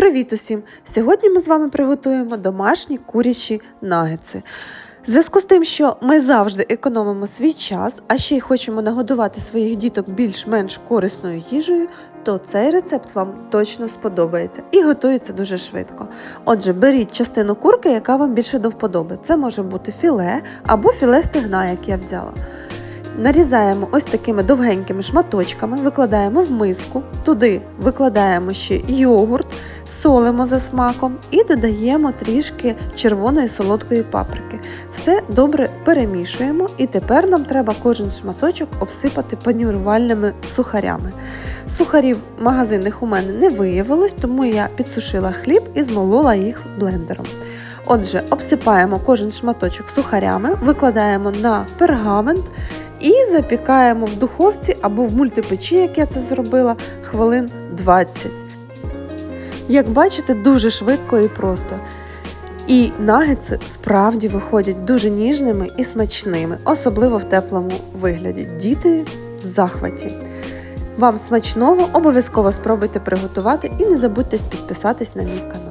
Привіт усім! Сьогодні ми з вами приготуємо домашні курячі нагетси. В зв'язку з тим, що ми завжди економимо свій час, а ще й хочемо нагодувати своїх діток більш-менш корисною їжею, то цей рецепт вам точно сподобається і готується дуже швидко. Отже, беріть частину курки, яка вам більше до вподоби. Це може бути філе або філе стегна, як я взяла. Нарізаємо ось такими довгенькими шматочками, викладаємо в миску, туди викладаємо ще йогурт, солимо за смаком і додаємо трішки червоної солодкої паприки. Все добре перемішуємо, і тепер нам треба кожен шматочок обсипати панірувальними сухарями. Сухарів магазинних у мене не виявилось, тому я підсушила хліб і змолола їх блендером. Отже, обсипаємо кожен шматочок сухарями, викладаємо на пергамент і запікаємо в духовці або в мультипечі, як я це зробила, хвилин 20. Як бачите, дуже швидко і просто. І нагетси справді виходять дуже ніжними і смачними, особливо в теплому вигляді. Діти в захваті. Вам смачного, обов'язково спробуйте приготувати і не забудьте підписатись на мій канал.